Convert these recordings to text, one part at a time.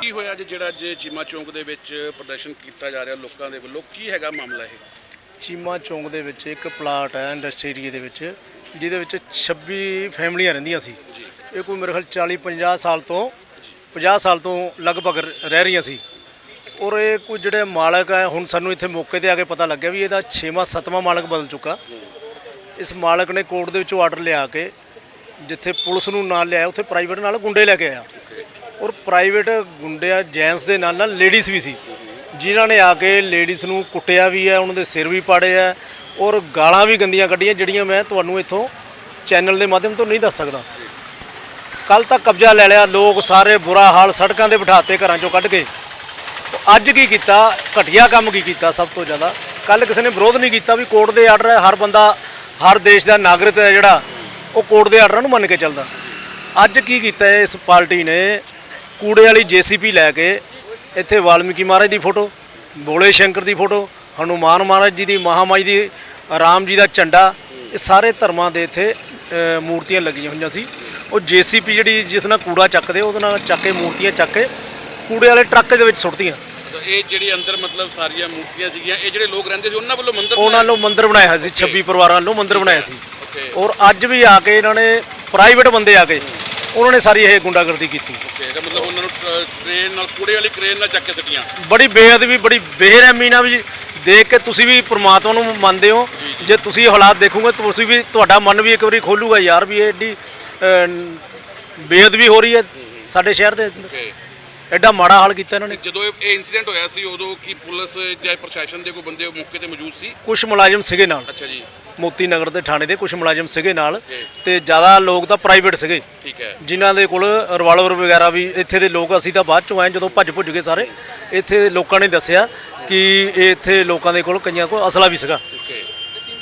ਕੀ ਹੋਇਆ ਅੱਜ ਜਿਹੜਾ ਅੱਜ ਚੀਮਾ ਚੌਂਕ ਦੇ ਵਿੱਚ ਪ੍ਰਦਰਸ਼ਨ ਕੀਤਾ ਜਾ ਰਿਹਾ ਲੋਕਾਂ ਦੇ ਵੱਲੋਂ? ਕੀ ਹੈਗਾ ਮਾਮਲਾ ਇਹ? ਚੀਮਾ ਚੌਂਕ ਦੇ ਵਿੱਚ ਇੱਕ ਪਲਾਟ ਹੈ ਇੰਡਸਟਰੀ ਏਰੀਆ ਦੇ ਵਿੱਚ ਜਿਹਦੇ ਵਿੱਚ 26 ਫੈਮਲੀਆਂ ਰਹਿੰਦੀਆਂ ਸੀ। ਇਹ ਕੋਈ ਮੇਰੇ ਖਿਆਲ 40 50 ਸਾਲ ਤੋਂ 50 ਸਾਲ ਤੋਂ ਲਗਭਗ ਰਹਿ ਰਹੀਆਂ ਸੀ। ਔਰ ਇਹ ਕੋਈ ਜਿਹੜੇ ਮਾਲਕ ਹੈ ਹੁਣ ਸਾਨੂੰ ਇੱਥੇ ਮੌਕੇ ਤੇ ਆ ਕੇ ਪਤਾ ਲੱਗਿਆ ਵੀ ਇਹਦਾ 6ਵਾਂ 7ਵਾਂ ਮਾਲਕ ਬਦਲ ਚੁੱਕਾ। ਇਸ ਮਾਲਕ ਨੇ ਕੋਰਟ ਦੇ ਵਿੱਚ ਆਰਡਰ ਲਿਆ ਕੇ ਜਿੱਥੇ ਪੁਲਿਸ ਨੂੰ ਨਾਲ ਲਿਆਇਆ, ਉੱਥੇ ਪ੍ਰਾਈਵੇਟ ਨਾਲ ਗੁੰਡੇ ਲੈ ਕੇ ਆਇਆ। ਔਰ ਪ੍ਰਾਈਵੇਟ ਗੁੰਡਿਆਂ ਜੈਂਟਸ ਦੇ ਨਾਲ ਨਾਲ ਲੇਡੀਜ਼ ਵੀ ਸੀ। ਜਿਨ੍ਹਾਂ ਨੇ ਆ ਕੇ ਲੇਡੀਜ਼ ਨੂੰ ਕੁੱਟਿਆ ਵੀ ਹੈ, ਉਹਨਾਂ ਦੇ ਸਿਰ ਵੀ ਪਾੜੇ ਆ ਔਰ ਗਾਲਾਂ ਵੀ ਗੰਦੀਆਂ ਕੱਢੀਆਂ, ਜਿਹੜੀਆਂ ਮੈਂ ਤੁਹਾਨੂੰ ਇੱਥੋਂ ਚੈਨਲ ਦੇ ਮਾਧਿਅਮ ਤੋਂ ਨਹੀਂ ਦੱਸ ਸਕਦਾ। ਕੱਲ ਤੱਕ ਕਬਜ਼ਾ ਲੈ ਲਿਆ, ਲੋਕ ਸਾਰੇ ਬੁਰਾ ਹਾਲ ਸੜਕਾਂ ਦੇ ਬਿਠਾਤੇ ਘਰਾਂ ਚੋਂ ਕੱਢ ਕੇ। ਅੱਜ ਕੀ ਕੀਤਾ, ਘਟੀਆ ਕੰਮ ਕੀ ਕੀਤਾ ਸਭ ਤੋਂ ਜ਼ਿਆਦਾ? ਕੱਲ ਕਿਸੇ ਨੇ ਵਿਰੋਧ ਨਹੀਂ ਕੀਤਾ ਵੀ ਕੋਰਟ ਦੇ ਆਰਡਰ ਹੈ, ਹਰ ਬੰਦਾ, ਹਰ ਦੇਸ਼ ਦਾ ਨਾਗਰਿਕ ਹੈ ਜਿਹੜਾ। ਉਹ ਕੋਰਟ ਦੇ ਆਰਡਰਾਂ ਨੂੰ ਮੰਨ ਕੇ ਚੱਲਦਾ। ਅੱਜ ਕੀ ਕੀਤਾ ਇਸ ਪਾਰਟੀ ਨੇ? ਕੂੜੇ ਵਾਲੀ ਜੀਸੀਪੀ ਲੈ ਕੇ ਇੱਥੇ ਵਾਲਮੀਕੀ ਮਹਾਰਾਜ ਦੀ ਫੋਟੋ ਬੋਲੇ ਸ਼ੰਕਰ ਦੀ ਫੋਟੋ ਹਨੂਮਾਨ ਮਹਾਰਾਜ ਜੀ ਦੀ ਮਹਾਮਾਈ ਦੀ ਰਾਮ ਜੀ ਦਾ ਝੰਡਾ ਇਹ ਸਾਰੇ ਧਰਮਾਂ ਦੇ ਇੱਥੇ ਮੂਰਤੀਆਂ ਲੱਗੀਆਂ ਹੋਈਆਂ ਸੀ। ਉਹ ਜੀਸੀਪੀ ਜਿਹੜੀ ਜਿਸ ਨਾਲ ਕੂੜਾ ਚੱਕਦੇ ਉਹਦੇ ਨਾਲ ਚੱਕ ਕੇ ਮੂਰਤੀਆਂ ਚੱਕ ਕੇ ਕੂੜੇ ਵਾਲੇ ਟਰੱਕ ਦੇ ਵਿੱਚ ਸੁੱਟਦੀਆਂ। ਇਹ ਜਿਹੜੀ ਅੰਦਰ ਮਤਲਬ ਸਾਰੀਆਂ ਮੂਰਤੀਆਂ ਸੀਗੀਆਂ ਇਹ ਜਿਹੜੇ ਲੋਕ ਰਹਿੰਦੇ ਸੀ ਉਹਨਾਂ ਵੱਲੋਂ ਮੰਦਿਰ ਉਹਨਾਂ ਨੂੰ ਮੰਦਿਰ ਬਣਾਇਆ ਸੀ 26 ਪਰਿਵਾਰਾਂ ਵੱਲੋਂ ਮੰਦਿਰ ਬਣਾਇਆ ਸੀ। ਔਰ ਅੱਜ ਵੀ ਆ ਕੇ ਇਹਨਾਂ ਨੇ ਪ੍ਰਾਈਵੇਟ ਬੰਦੇ ਆ ਕੇ ਉਹਨਾਂ ਨੇ ਸਾਰੀ ਇਹ ਗੁੰਡਾਗਰਦੀ ਕੀਤੀ। ਇਹਦਾ ਮਤਲਬ ਉਹਨਾਂ ਨੂੰ ਟ੍ਰੇਨ ਨਾਲ ਕੂੜੇ ਵਾਲੀ ਕ੍ਰੇਨ ਨਾਲ ਚੱਕ ਕੇ ਸੱਟੀਆਂ। ਬੜੀ ਬੇਅਦਬੀ ਬੜੀ ਬੇਰਹਿਮੀ ਨਾਲ ਵੀ ਦੇਖ ਕੇ ਤੁਸੀਂ ਵੀ ਪ੍ਰਮਾਤਮਾ ਨੂੰ ਮੰਨਦੇ ਹੋ। ਜੇ ਤੁਸੀਂ ਹਾਲਾਤ ਦੇਖੋਗੇ ਤੁਸੀਂ ਵੀ ਤੁਹਾਡਾ ਮਨ ਵੀ ਇੱਕ ਵਾਰੀ ਖੋਲੂਗਾ ਯਾਰ ਵੀ ਇਹ ਅਹ, ਬੇਅਦਬੀ ਹੋ ਰਹੀ ਹੈ ਸਾਡੇ ਸ਼ਹਿਰ ਦੇ ਅੰਦਰ। ਐਡਾ ਮਾੜਾ ਹਾਲ ਕੀਤਾ ਇਹਨਾਂ ਨੇ। ਜਦੋਂ ਇਹ ਇਨਸੀਡੈਂਟ ਹੋਇਆ ਸੀ ਉਦੋਂ ਕੀ ਪੁਲਿਸ ਜਾਂ ਪ੍ਰਸ਼ਾਸਨ ਦੇ ਕੋਈ ਬੰਦੇ ਮੌਕੇ ਤੇ ਮੌਜੂਦ ਸੀ? ਕੁਝ ਮੁਲਾਜ਼ਮ ਸੀਗੇ ਨਾਲ। ਅੱਛਾ ਜੀ। ਮੋਤੀ ਨਗਰ ਦੇ ਥਾਣੇ ਦੇ ਕੁਝ ਮੁਲਾਜ਼ਮ ਸੀਗੇ ਨਾਲ ਤੇ ਜ਼ਿਆਦਾ ਲੋਕ ਤਾਂ ਪ੍ਰਾਈਵੇਟ ਸੀਗੇ। ਠੀਕ ਹੈ। ਜਿਨ੍ਹਾਂ ਦੇ ਕੋਲ ਰਿਵਾਲਵਰ ਵਗੈਰਾ ਵੀ ਇੱਥੇ ਦੇ ਲੋਕ ਅਸੀਂ ਤਾਂ ਬਾਅਦ ਚੋਂ ਆਏ ਜਦੋਂ ਭੱਜ ਭੁੱਜ ਗਏ ਸਾਰੇ। ਇੱਥੇ ਲੋਕਾਂ ਨੇ ਦੱਸਿਆ ਕਿ ਇਹ ਇੱਥੇ ਲੋਕਾਂ ਦੇ ਕੋਲ ਕਈਆਂ ਕੋਲ ਅਸਲਾ ਵੀ ਸੀਗਾ।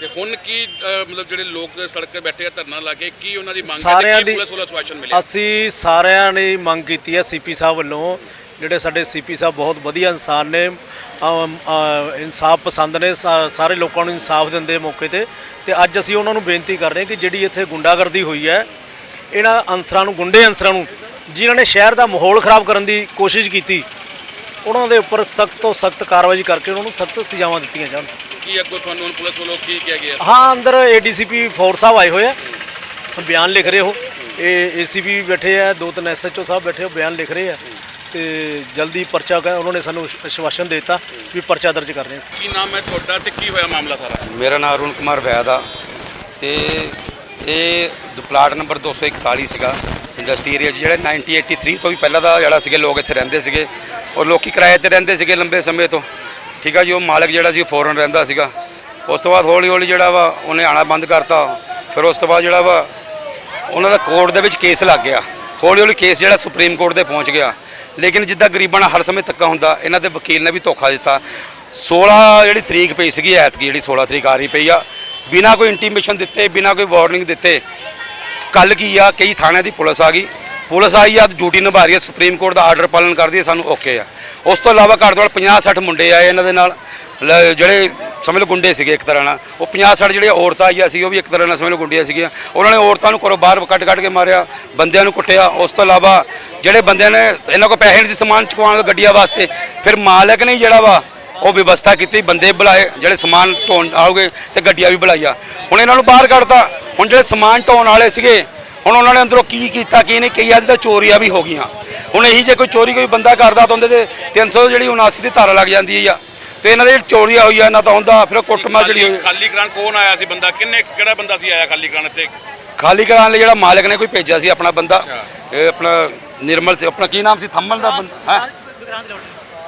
ਤੇ ਹੁਣ ਕੀ ਮਤਲਬ ਜਿਹੜੇ ਲੋਕ ਸੜਕ ਤੇ ਬੈਠੇ ਆ ਧਰਨਾ ਲਾ ਕੇ ਕੀ ਉਹਨਾਂ ਦੀ ਮੰਗ ਹੈ ਸਾਰਿਆਂ ਤੇ ਕੀ ਦੀ ਪੁਲਿਸ ਵੱਲੋਂ ਸਵਾਸ਼ਨ ਮਿਲਿਆ? ਅਸੀਂ ਸਾਰਿਆਂ ਨੇ ਮੰਗ ਕੀਤੀ ਹੈ ਸੀਪੀ ਸਾਹਿਬ ਵੱਲੋਂ ਜਿਹੜੇ ਸਾਡੇ ਸੀਪੀ ਸਾਹਿਬ ਬਹੁਤ ਵਧੀਆ ਇਨਸਾਨ ਨੇ ਇਨਸਾਫ ਪਸੰਦ ਨੇ ਸਾ- ਸਾਰੇ ਲੋਕਾਂ ਨੂੰ ਇਨਸਾਫ ਦਿੰਦੇ ਮੌਕੇ ਤੇ। ਤੇ ਅੱਜ ਅਸੀਂ ਉਹਨਾਂ ਨੂੰ ਬੇਨਤੀ ਕਰ ਰਹੇ ਹਾਂ ਕਿ ਜਿਹੜੀ ਇੱਥੇ ਗੁੰਡਾਗਰਦੀ ਹੋਈ ਹੈ ਇਹਨਾਂ ਅਨਸਰਾਂ ਨੂੰ ਗੁੰਡੇ ਅਨਸਰਾਂ ਨੂੰ ਜਿਨ੍ਹਾਂ ਨੇ ਸ਼ਹਿਰ ਦਾ ਮਾਹੌਲ ਖਰਾਬ ਕਰਨ ਦੀ ਕੋਸ਼ਿਸ਼ ਕੀਤੀ ਉਹਨਾਂ ਦੇ ਉੱਪਰ ਸਖਤ ਤੋਂ ਸਖਤ ਕਾਰਵਾਈ ਕਰਕੇ ਉਹਨਾਂ ਨੂੰ ਸਖਤ ਸਜ਼ਾਵਾਂ ਦਿੱਤੀਆਂ ਜਾਣ। ਕੀ ਅੱਗੋਂ ਤੁਹਾਨੂੰ ਹੁਣ ਪੁਲਿਸ ਵੱਲੋਂ ਕੀ ਕਿਹਾ ਗਿਆ? ਹਾਂ ਅੰਦਰ ਏਡੀਸੀਪੀ ਫੋਰਸ ਸਾਹਿਬ ਆਏ ਹੋਏ ਆ। ਬਿਆਨ ਲਿਖ ਰਹੇ ਹੋ ਇਹ ਏਸੀਪੀ ਬੈਠੇ ਆ ਦੋ ਤਿੰਨ ਐਸਐਚਓ ਸਾਹਿਬ ਬੈਠੇ ਹੋ ਬਿਆਨ ਲਿਖ ਰਹੇ ਆ। ਤੇ ਜਲਦੀ ਪਰਚਾ ਕਰ ਉਹਨਾਂ ਨੇ ਸਾਨੂੰ ਦੇ ਦਿੱਤਾ ਵੀ ਪਰਚਾ ਦਰਜ ਕਰ ਰਹੇ ਹਾਂ ਕੀ ਨਾਮ ਹੈ ਤੁਹਾਡਾ ਤੇ ਕੀ ਹੋਇਆ ਮਾਮਲਾ ਸਾਰਾ? ਮੇਰਾ ਨਾਮ ਅਰੁਣ ਕੁਮਾਰ ਵੈਦ ਆ। ਤੇ ਇਹ ਦ- ਪਲਾਟ ਨੰਬਰ 241 ਸੀਗਾ। ਇੰਡਸਟਰੀ ਏਰੀਆ 'ਚ ਜਿਹੜਾ 1983 ਤੋਂ ਵੀ ਪਹਿਲਾਂ ਦਾ ਜਿਹੜਾ ਸੀਗੇ ਲੋਕ ਇੱਥੇ ਰਹਿੰਦੇ ਸੀਗੇ ਔਰ ਲੋਕੀ ਕਿਰਾਏ ਤੇ ਰਹਿੰਦੇ ਸੀਗੇ ਲੰਬੇ ਸਮੇਂ ਤੋਂ। ਠੀਕ ਆ ਜੀ, ਉਹ ਮਾਲਕ ਜਿਹੜਾ ਸੀ ਫੋਰਨ ਰਹਿੰਦਾ ਸੀਗਾ। ਉਸ ਤੋਂ ਬਾਅਦ ਹੌਲੀ ਹੌਲੀ ਜਿਹੜਾ ਵਾ ਉਹਨੇ ਆਣਾ ਬੰਦ ਕਰਤਾ। ਫਿਰ ਉਸ ਤੋਂ ਬਾਅਦ ਜਿਹੜਾ ਵਾ ਉਹਨਾਂ ਦਾ ਕੋਰਟ ਦੇ ਵਿੱਚ ਕੇਸ ਲੱਗ ਗਿਆ। ਹੌਲੀ ਹੌਲੀ ਕੇਸ ਜਿਹੜਾ ਸੁਪਰੀਮ ਕੋਰਟ ਦੇ ਪਹੁੰਚ ਗਿਆ। ਲੇਕਿਨ ਜਿੱਦਾਂ ਗਰੀਬਾਂ ਨਾਲ ਹਰ ਸਮੇਂ ਧੱਕਾ ਹੁੰਦਾ, ਇਹਨਾਂ ਦੇ ਵਕੀਲ ਨੇ ਵੀ ਧੋਖਾ ਦਿੱਤਾ। 16 ਜਿਹੜੀ ਤਰੀਕ ਪਈ ਸੀਗੀ ਐਤਕੀ ਜਿਹੜੀ 16 ਤਰੀਕ ਆ ਰਹੀ ਪਈ ਆ, ਬਿਨਾਂ ਕੋਈ ਇੰਟੀਮੇਸ਼ਨ ਦਿੱਤੇ, ਬਿਨਾਂ ਕੋਈ ਵਾਰਨਿੰਗ ਦਿੱਤੇ ਕੱਲ ਕੀ ਆ, ਕਈ ਥਾਣਿਆਂ ਦੀ ਪੁਲਿਸ ਆ ਗਈ। ਪੁਲਿਸ ਆਈ ਆ, ਡਿਊਟੀ ਨਿਭਾ ਰਹੀ ਹੈ ਸੁਪਰੀਮ ਕੋਰਟ ਦਾ ਆਰਡਰ ਪਾਲਣ ਕਰਦੀ ਹੈ ਸਾਨੂੰ ਓਕੇ ਆ। ਉਸ ਤੋਂ ਇਲਾਵਾ ਘੱਟ ਤੋਂ ਘੱਟ 50 60 ਮੁੰਡੇ ਆਏ ਇਹਨਾਂ ਦੇ ਨਾਲ। ਲ- ਜਿਹੜੇ ਸਮਝ ਲਓ ਗੁੰਡੇ ਸੀਗੇ ਇੱਕ ਤਰ੍ਹਾਂ ਨਾਲ। ਉਹ 50 60 ਜਿਹੜੀਆਂ ਔਰਤਾਂ ਆਈਆਂ ਸੀ, ਉਹ ਵੀ ਇੱਕ ਤਰ੍ਹਾਂ ਨਾਲ ਸਮਝ ਲਓ ਗੁੰਡੀਆਂ ਸੀਗੀਆਂ। ਉਹਨਾਂ ਨੇ ਔਰਤਾਂ ਨੂੰ ਘਰੋਂ ਬਾਹਰ ਕੱਢ ਕੱਢ ਕੇ ਮਾਰਿਆ, ਬੰਦਿਆਂ ਨੂੰ ਕੁੱਟਿਆ। ਉਸ ਤੋਂ ਇਲਾਵਾ ਜਿਹੜੇ ਬੰਦਿਆਂ ਨੇ, ਇਹਨਾਂ ਕੋਲ ਪੈਸੇ ਨਹੀਂ ਸੀ ਸਮਾਨ ਚੁਕਵਾਉਣ ਗੱਡੀਆਂ ਵਾਸਤੇ। ਫਿਰ ਮਾਲਕ ਨੇ ਜਿਹੜਾ ਵਾ ਉਹ ਵਿਵਸਥਾ ਕੀਤੀ ਬੰਦੇ ਬੁਲਾਏ ਜਿਹੜੇ ਸਮਾਨ ਢੋਣ ਆਉਗੇ ਤੇ ਗੱਡੀਆਂ ਵੀ ਬੁਲਾਈਆਂ। ਹੁਣ ਇਹਨਾਂ ਨੂੰ ਬਾਹਰ ਕੱਢਤਾ। ਹੁਣ ਜਿਹੜੇ ਸਮਾਨ ਢੋਣ ਵਾਲੇ ਸੀਗੇ ਹੁਣ ਉਹਨਾਂ ਨੇ ਅੰਦਰੋਂ ਕੀ ਕੀਤਾ ਕੀ ਨਹੀਂ ਕਈ ਅੱਜ ਤਾਂ ਚੋਰੀਆਂ ਵੀ ਹੋ ਗਈਆਂ। ਹੁਣ ਇਹੀ ਜੇ ਕੋਈ ਚੋਰੀ ਕੋਈ ਬੰਦਾ ਕਰਦਾ ਤਾਂ ਉਹਦੇ ਤੇ 300 ਜਿਹੜੀ 79 ਦੀ ਧਾਰਾ ਲੱਗ ਜਾਂਦੀ ਆ। ਤੇ ਇਹਨਾਂ ਦੀ ਚੋਰੀਆਂ ਹੋਈਆਂ ਨਾ ਤਾਂ ਹੁੰਦਾ ਫਿਰ ਉਹ ਕੁੱਟਮਾਰ ਜਿਹੜੀ ਹੋਈ। ਖਾਲੀ ਕਰਾਉਣ ਕੌਣ ਆਇਆ ਸੀ ਬੰਦਾ? ਕਿੰਨੇ ਕਿਹੜਾ ਬੰਦਾ ਸੀ ਆਇਆ ਖਾਲੀ ਕਰਾਉਣ ਇੱਥੇ? ਖਾਲੀ ਕਰਾਉਣ ਲਈ ਜਿਹੜਾ ਮਾਲਕ ਨੇ ਕੋਈ ਭੇਜਿਆ ਸੀ ਆਪਣਾ ਬੰਦਾ ਇਹ ਆਪਣਾ ਨਿਰਮਲ ਸੀ ਆਪਣਾ ਕੀ ਨਾਮ ਸੀ? ਥੰਮਣ ਦਾ ਬੰਦਾ ਹੈ?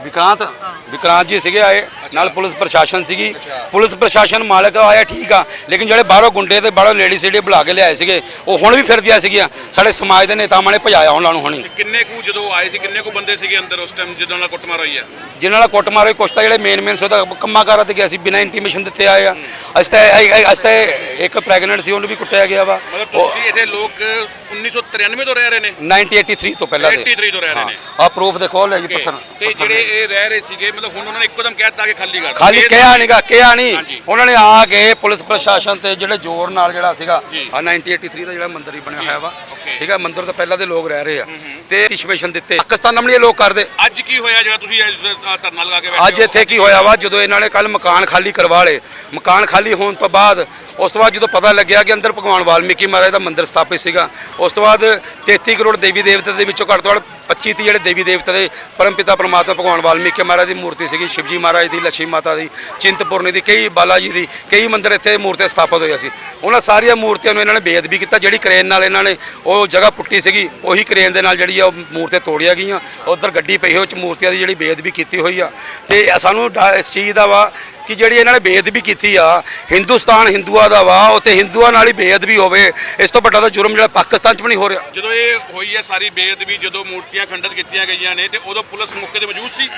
ਵਿਕਰਾਂਤ ਵਿਕਰਾਂਤ ਜੀ ਸੀਗੇ ਆਏ ਨਾਲ ਪੁਲਿਸ ਪ੍ਰਸ਼ਾਸਨ ਸੀਗੀ। ਪੁਲਿਸ ਪ੍ਰਸ਼ਾਸਨ ਮਾਲਕ ਆਇਆ ਠੀਕ ਆ। ਲੇਕਿਨ ਜਿਹੜੇ ਬਾਹਰੋਂ ਗੁੰਡੇ ਤੇ ਬਾਹਰੋਂ ਲੇਡੀ ਸੀਡੀ ਬੁਲਾ ਕੇ ਲਿਆਏ ਸੀਗੇ ਉਹ ਹੁਣ ਵੀ ਫਿਰਦੀਆਂ ਸੀਗੀਆਂ। ਸਾਡੇ ਸਮਾਜ ਦੇ ਨੇਤਾਵਾਂ ਨੇ ਭਜਾਇਆ ਉਹਨਾਂ ਨੂੰ ਹੁਣੀ। ਕਿੰਨੇ ਕੁ ਜਦੋਂ ਆਏ ਸੀ ਕਿੰਨੇ ਕੁ ਬੰਦੇ ਸੀਗੇ ਅੰਦਰ ਉਸ ਟਾਈਮ ਜਦੋਂ ਨਾਲ ਕੁੱਟਮਾਰ ਹੋਈ ਹੈ ਜਿਨ੍ਹਾਂ ਨਾਲ ਕੁੱਟ ਮਾਰੇ ਕੁਛ ਤਾਂ ਜਿਹੜੇ ਮੇਨ ਮੇਨ ਸੋਦਾ ਕੰਮਾਂ ਕਾਰਾਂ ਤੇ ਗਿਆ ਸੀ ਬਿਨਾਂ ਇੰਟੀਮੇਸ਼ਨ ਦਿੱਤੇ ਆਏ ਆ। ਅਸੀਂ ਤਾਂ ਅਸੀਂ ਤਾਂ ਇੱਕ ਪ੍ਰੈਗਨੈਂਟ ਸੀ ਉਹਨੂੰ ਵੀ ਕੁੱਟਿਆ ਗਿਆ ਵਾ। ਮਤਲਬ ਤੁਸੀਂ ਇੱਥੇ ਲੋਕ 1993 ਤੋਂ ਰਹਿ ਰਹੇ ਨੇ? 1983 ਤੋਂ ਪਹਿਲਾਂ ਦੇ। 83 ਤੋਂ ਰਹਿ ਰਹੇ ਨੇ। ਆ ਪ੍ਰੂਫ ਦੇਖੋ ਲੈ ਜੀ ਪੱਥਰ। ਤੇ ਜਿਹੜੇ ਇਹ ਰਹਿ ਰਹੇ ਸੀਗੇ ਮਤਲਬ ਹੁਣ ਉਹਨਾਂ ਨੇ ਇੱਕੋ ਦਮ ਕਹਿਤਾ ਕਿ ਖਾਲੀ ਕਰ ਦਿਓ। ਖਾਲੀ ਇਹ- ਕਿਹਾ ਨਹੀਂਗਾ ਕਿਹਾ ਨਹੀਂ ਹਾਂਜੀ। ਉਹਨਾਂ ਨੇ ਆ ਕੇ ਪੁਲਿਸ ਪ੍ਰਸ਼ਾਸਨ ਤੇ ਜਿਹੜੇ ਜ਼ੋਰ ਨਾਲ ਜਿਹੜਾ ਸੀਗਾ ਜੀ। ਆ 1983 ਦਾ ਜਿਹੜਾ ਮੰਦਿਰ ਹੀ ਬਣਿਆ ਹੋਇਆ ਵਾ Okay. ਠੀਕ ਹੈ ਮੰਦਿਰ ਤੋਂ ਪਹਿਲਾਂ ਦੇ ਲੋਕ ਰਹਿ ਰਹੇ ਆ ਤੇ ਇਸ਼ਮੇਸ਼ਨ ਦਿੱਤੇ ਪਾਕਿਸਤਾਨ ਨਾਲ ਇਹ ਲੋਕ ਕਰਦੇ ਅੱਜ ਕੀ ਹੋਇਆ ਜਿਹੜਾ ਤੁਸੀਂ ਅੱਜ ਧਰਨਾ ਲਗਾ ਕੇ ਬੈਠੇ ਅੱਜ ਹੋ? ਇੱਥੇ ਕੀ ਹੋਇਆ ਵਾ ਜਦੋਂ ਇਹਨਾਂ ਨੇ ਕੱਲ ਮਕਾਨ ਖਾਲੀ ਕਰਵਾ ਲਏ ਮਕਾਨ ਖਾਲੀ ਹੋਣ ਤੋਂ ਬਾਅਦ ਉਸ ਤੋਂ ਬਾਅਦ ਜਦੋਂ ਪਤਾ ਲੱਗਿਆ ਕਿ ਅੰਦਰ ਭਗਵਾਨ ਵਾਲਮੀਕੀ ਮਹਾਰਾਜ ਦਾ ਮੰਦਿਰ ਸਥਾਪਿਤ ਸੀਗਾ ਉਸ ਤੋਂ ਬਾਅਦ 33 ਕਰੋੜ ਦੇਵੀ ਦੇਵਤੇ ਦੇ ਵਿੱਚੋਂ ਘੱਟ ਤੋਂ ਘੱਟ 25 ਤੀਹ ਜਿਹੜੇ ਦੇਵੀ ਦੇਵਤਾ ਦੇ ਪਰਮਪਿਤਾ ਪਰਮਾਤਮਾ ਭਗਵਾਨ ਵਾਲਮੀਕੀ ਮਹਾਰਾਜ ਦੀ ਮੂਰਤੀ ਸੀਗੀ ਸ਼ਿਵਜੀ ਮਹਾਰਾਜ ਦੀ ਲక్ష్ਮੀ ਮਾਤਾ ਦੀ, ਚਿੰਤਪੁਰਨੀ ਦੀ, ਕਈ ਬਾਲਾ ਜੀ ਦੀ, ਕਈ ਮੰਦਿਰ ਇੱਥੇ ਮੂਰਤੀਆਂ ਸਥਾਪਿਤ ਹੋਈਆਂ ਸੀ। ਉਹਨਾਂ ਸਾਰੀਆਂ ਮੂਰਤੀਆਂ ਨੂੰ ਇਹਨਾਂ ਨੇ ਬੇਅਦਬੀ ਕੀਤਾ, ਜਿਹੜੀ ਕਰੇਨ ਨਾਲ ਇਹਨਾਂ ਨੇ ਉਹ ਜਗ੍ਹਾ ਪੁੱਟੀ ਸੀਗੀ, ਉਹੀ ਕਰੇਨ ਦੇ ਨਾਲ ਜਿਹੜੀ ਆ ਉਹ ਮੂਰਤੀਆਂ ਤੋੜੀਆਂ ਗਈਆਂ। ਉਧਰ ਗੱਡੀ ਪਈ ਹੋਈ, ਉਹ ਚ ਮੂਰਤੀਆਂ ਦੀ ਜਿਹੜੀ ਬੇਅਦਬੀ ਕੀਤੀ ਹੋਈ ਆ। ਤੇ ਸਾਨੂੰ ਡਾ- ਇਸ ਚੀਜ਼ ਦਾ ਵਾ ਕਿ ਜਿਹੜੀ ਇਹਨਾਂ ਨੇ ਬੇਅਦਬੀ ਕੀਤੀ ਆ ਹਿੰਦੁਸਤਾਨ ਹਿੰਦੂਆਂ ਦਾ ਵਾ ਉੱਥੇ ਹਿੰਦੂਆਂ ਨਾਲ ਹੀ ਬੇਅਦਬੀ ਹੋਵੇ ਇਸ ਤੋਂ ਵੱਡਾ ਤਾਂ ਜੁਰਮ ਜਿਹੜਾ ਪਾਕਿਸਤਾਨ 'ਚ ਵੀ ਨਹੀਂ ਹੋ ਰਿਹਾ। ਜਦੋਂ ਇਹ ਹੋਈ ਹੈ ਸਾਰੀ ਬੇਅਦਬੀ ਜਦੋਂ ਮੂਰਤੀਆਂ ਖੰਡਿਤ ਕੀਤੀਆਂ ਗਈਆਂ ਨੇ ਤੇ ਉਦੋਂ ਪੁਲਿਸ ਮੌਕੇ ਤੇ ਮੌਜੂਦ ਸੀ?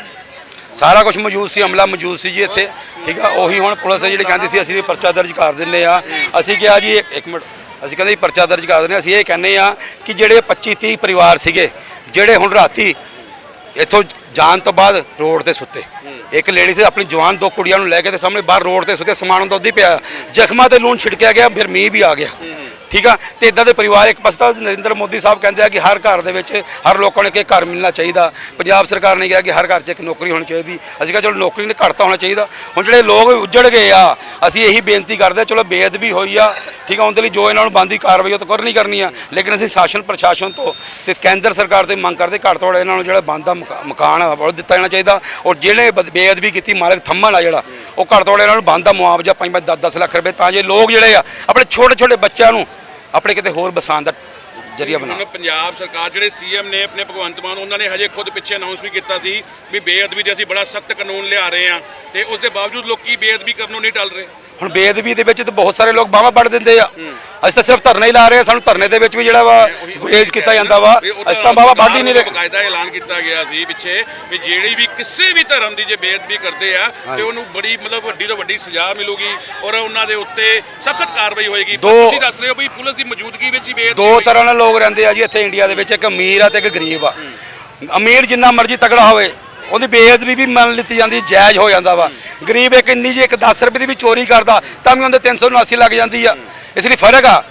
ਸਾਰਾ ਕੁਝ ਮੌਜੂਦ ਸੀ ਅਮਲਾ ਮੌਜੂਦ ਸੀ ਜੀ ਇੱਥੇ ਠੀਕ ਆ? ਉਹੀ ਹੁਣ ਪੁਲਿਸ ਜਿਹੜੀ ਕਹਿੰਦੀ ਸੀ ਅਸੀਂ ਪਰਚਾ ਦਰਜ ਕਰ ਦਿੰਨੇ ਆ। ਅਸੀਂ ਕਿਹਾ ਜੀ ਇੱਕ ਮਿੰਟ ਅਸੀਂ ਕਹਿੰਦੇ ਜੀ ਪਰਚਾ ਦਰਜ ਕਰ ਦਿੰਨੇ ਆ। ਅਸੀਂ ਇਹ ਕਹਿੰਦੇ ਆ ਕਿ ਜਿਹੜੇ 25 30 ਪਰਿਵਾਰ ਸੀਗੇ ਜਿਹੜੇ ਹੁਣ ਰਾਤੀ ਇੱਥੋਂ ਜਾਣ ਤੋਂ ਬਾਅਦ ਰੋਡ ਤੇ ਸੁੱਤੇ ਇੱਕ ਲੇਡੀ ਸੀ, ਆਪਣੀ ਜਵਾਨ ਦੋ ਕੁੜੀਆਂ ਨੂੰ ਲੈ ਕੇ ਤੇ ਸਾਹਮਣੇ ਬਾਹਰ ਰੋਡ ਤੇ ਸੁੱਤੇ, ਸਮਾਨ ਹੁੰਦਾ ਉੱਦੀ ਪਿਆ। ਜ਼ਖਮਾਂ ਤੇ ਲੂਣ ਛਿੜਕਿਆ ਗਿਆ, ਫਿਰ ਮੀਂਹ ਵੀ ਆ ਗਿਆ। ਠੀਕ ਆ? ਤੇ ਇਦਾਂ ਦੇ ਪਰਿਵਾਰ, ਇੱਕ ਪਾਸੇ ਤਾਂ ਨਰਿੰਦਰ ਮੋਦੀ ਸਾਹਿਬ ਕਹਿੰਦੇ ਆ ਕਿ ਹਰ ਘਰ ਦੇ ਵਿੱਚ ਹਰ ਲੋਕਾਂ ਨੂੰ ਇੱਕ ਇੱਕ ਘਰ ਮਿਲਣਾ ਚਾਹੀਦਾ। ਪੰਜਾਬ ਸਰਕਾਰ ਨੇ ਕਿਹਾ ਕਿ ਹਰ ਘਰ 'ਚ ਇੱਕ ਨੌਕਰੀ ਹੋਣੀ ਚਾਹੀਦੀ। ਅਸੀਂ ਕਿਹਾ ਚਲੋ ਨੌਕਰੀ ਨੇ ਘੱਟ ਤਾਂ ਹੋਣਾ ਚਾਹੀਦਾ। ਹੁਣ ਜਿਹੜੇ ਲੋਕ ਉੱਜੜ ਗਏ ਆ, ਅਸੀਂ ਇਹੀ ਬੇਨਤੀ ਕਰਦੇ ਆ, ਚਲੋ ਬੇਅਦਬੀ ਹੋਈ ਆ, ਠੀਕ ਆ, ਉਹਦੇ ਲਈ ਜੋ ਇਹਨਾਂ ਨੂੰ ਬੰਦੀ ਕਾਰਵਾਈ, ਉਹ ਤਾਂ ਕਰਨੀ ਕਰਨੀ ਆ। ਲੇਕਿਨ ਅਸੀਂ ਸ਼ਾਸਨ, ਪ੍ਰਸ਼ਾਸਨ ਤੋਂ ਤੇ ਕੇਂਦਰ ਸਰਕਾਰ ਤੋਂ ਮੰਗ ਕਰਦੇ ਘੱਟ ਤੋਂ ਘੱਟ ਇਹਨਾਂ ਨੂੰ ਜਿਹੜਾ ਬੰਦਾ ਮਕਾਨ ਆ, ਉਹ ਦਿੱਤਾ ਜਾਣਾ ਚਾਹੀਦਾ। ਔਰ ਜਿਹੜੇ ਬਦ- ਬੇਅਦਬੀ ਕੀਤੀ, ਮਾਲਕ ਥੰਮਣ ਆ ਜਿਹੜਾ, ਉਹ ਘੱਟ ਤੋਂ ਘੱਟ ਇਹਨਾਂ ਨੂੰ ਬੰਦਾ ਮੁਆਵਜ਼ਾ 5 10 10 ਲੱਖ ਰੁਪਏ। ਤਾਂ ਜੇ ਲੋਕ ਜਿਹੜੇ ਆ, ਆਪਣੇ ਛੋਟੇ ਛੋਟੇ ਬੱਚਿਆਂ ਨੂੰ ਆਪਣੇ ਕਿਤੇ ਹੋਰ ਬਸਾਂ ਦਾ ਜਰੀਆ ਬਣਾ। ਹੁਣ ਪੰਜਾਬ ਸਰਕਾਰ ਜਿਹੜੇ ਸੀਐਮ ਨੇ ਆਪਣੇ ਭਗਵੰਤ ਮਾਨ ਉਹਨਾਂ ਨੇ ਹਜੇ ਖੁਦ ਪਿੱਛੇ ਅਨਾਉਂਸ ਵੀ ਕੀਤਾ ਸੀ ਵੀ ਬੇਅਦਬੀ ਦੇ ਅਸੀਂ ਬੜਾ ਸਖਤ ਕਾਨੂੰਨ ਲਿਆ ਰਹੇ ਆ ਤੇ ਉਸ ਦੇ ਬਾਵਜੂਦ ਲੋਕੀ ਬੇਅਦਬੀ ਕਰਨੋਂ ਨਹੀਂ ਟਲ ਰਹੇ। ਹੁਣ ਬੇਅਦਬੀ ਦੇ ਵਿੱਚ ਤਾਂ ਬਹੁਤ ਸਾਰੇ ਲੋਕ ਬਾਵਾ ਵੱਢ ਦਿੰਦੇ ਆ। ਅਸੀਂ ਤਾਂ ਸਿਰਫ ਧਰਨੇ ਹੀ ਲਾ ਰਹੇ ਆ ਸਾਨੂੰ ਧਰਨੇ ਦੇ ਵਿੱਚ ਵੀ ਜਿਹੜਾ ਵਾ ਗੁਰੇਜ਼ ਕੀਤਾ ਜਾਂਦਾ ਵਾ। ਅਸੀਂ ਤਾਂ ਬਾਵਾ ਹੀ ਨਹੀਂ ਰਹੇ। ਬਕਾਇਦਾ ਐਲਾਨ ਕੀਤਾ ਗਿਆ ਸੀ ਪਿੱਛੇ ਵੀ ਜਿਹੜੀ ਵੀ ਕਿਸੇ ਵੀ ਧਰਮ ਦੀ ਜੇ ਬੇਅਦਬੀ ਕਰਦੇ ਆ ਤੇ ਉਹਨੂੰ ਬੜੀ ਮਤਲਬ ਵੱਡੀ ਤੋਂ ਵੱਡੀ ਸਜ਼ਾ ਮਿਲੂਗੀ ਔਰ ਉਹਨਾਂ ਦੇ ਉੱਤੇ ਸਖਤ ਕਾਰਵਾਈ ਹੋਏਗੀ। ਤੁਸੀਂ ਦੱਸ ਰਹੇ ਹੋ ਵੀ ਪੁਲਿਸ ਦੀ ਮੌਜੂਦਗੀ ਵਿੱਚ ਹੀ ਬੇਅਦਬੀ ਦੋ। ਤਰ੍ਹਾਂ ਦੇ ਲੋਕ ਰਹਿੰਦੇ ਆ ਜੀ ਇੱਥੇ ਇੰਡੀਆ ਦੇ ਵਿੱਚ, ਇੱਕ ਅਮੀਰ ਆ ਤੇ ਇੱਕ ਗਰੀਬ ਆ। ਅਮੀਰ ਜਿੰਨਾ ਮਰਜ਼ੀ ਤਕੜਾ ਹੋਵੇ, ਉਹਦੀ ਬੇਅਦਬੀ ਵੀ ਮੰਨ ਲਿੱਤੀ ਜਾਂਦੀ, ਜਾਇਜ਼ ਹੋ ਜਾਂਦਾ ਵਾ। ਗਰੀਬ ਇੱਕ ਇੰਨੀ ਜੀ ਇੱਕ 10 ਰੁਪਏ ਦੀ ਵੀ ਚੋਰੀ ਕਰਦਾ, ਤਾਂ ਵੀ ਉਹਦੇ 379 ਲੱਗ ਜਾਂਦੀ ਆ। ਇਸ ਲਈ ਫ਼ਰਕ ਆ।